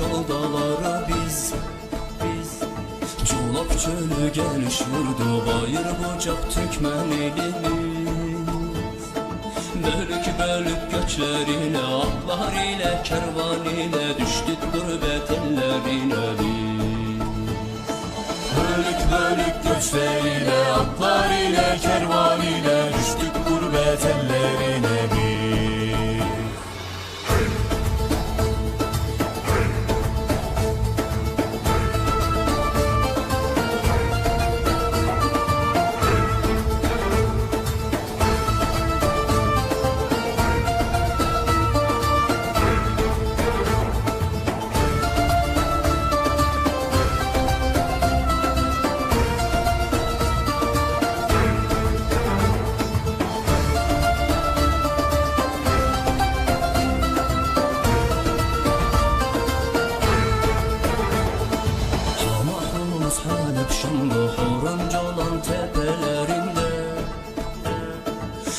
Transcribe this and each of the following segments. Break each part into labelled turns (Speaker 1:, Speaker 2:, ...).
Speaker 1: sevdaları biz biz. Çolak çölü geniş vurdu bayır bucak Türkmen ilimiz Bölük bölük göçlerine atlar ile kervan ile düştük gurbet ellerine biz. Bölük bölük göçleriyle atlar ile kervan ile düştük gurbet ellerine Hamahumuz Halep Şamlı Horanca olan tepelerinde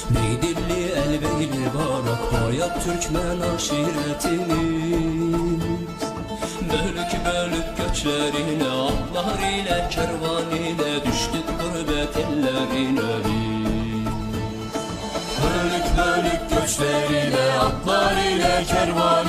Speaker 1: Meydilli Elbeyli Barak Hayat Türkmen aşiretimiz Bölük bölük göçlerine Atlar ile kervan ile Düştük gurbet ellerine biz. Bölük bölük göçleriyle Atlar ile kervan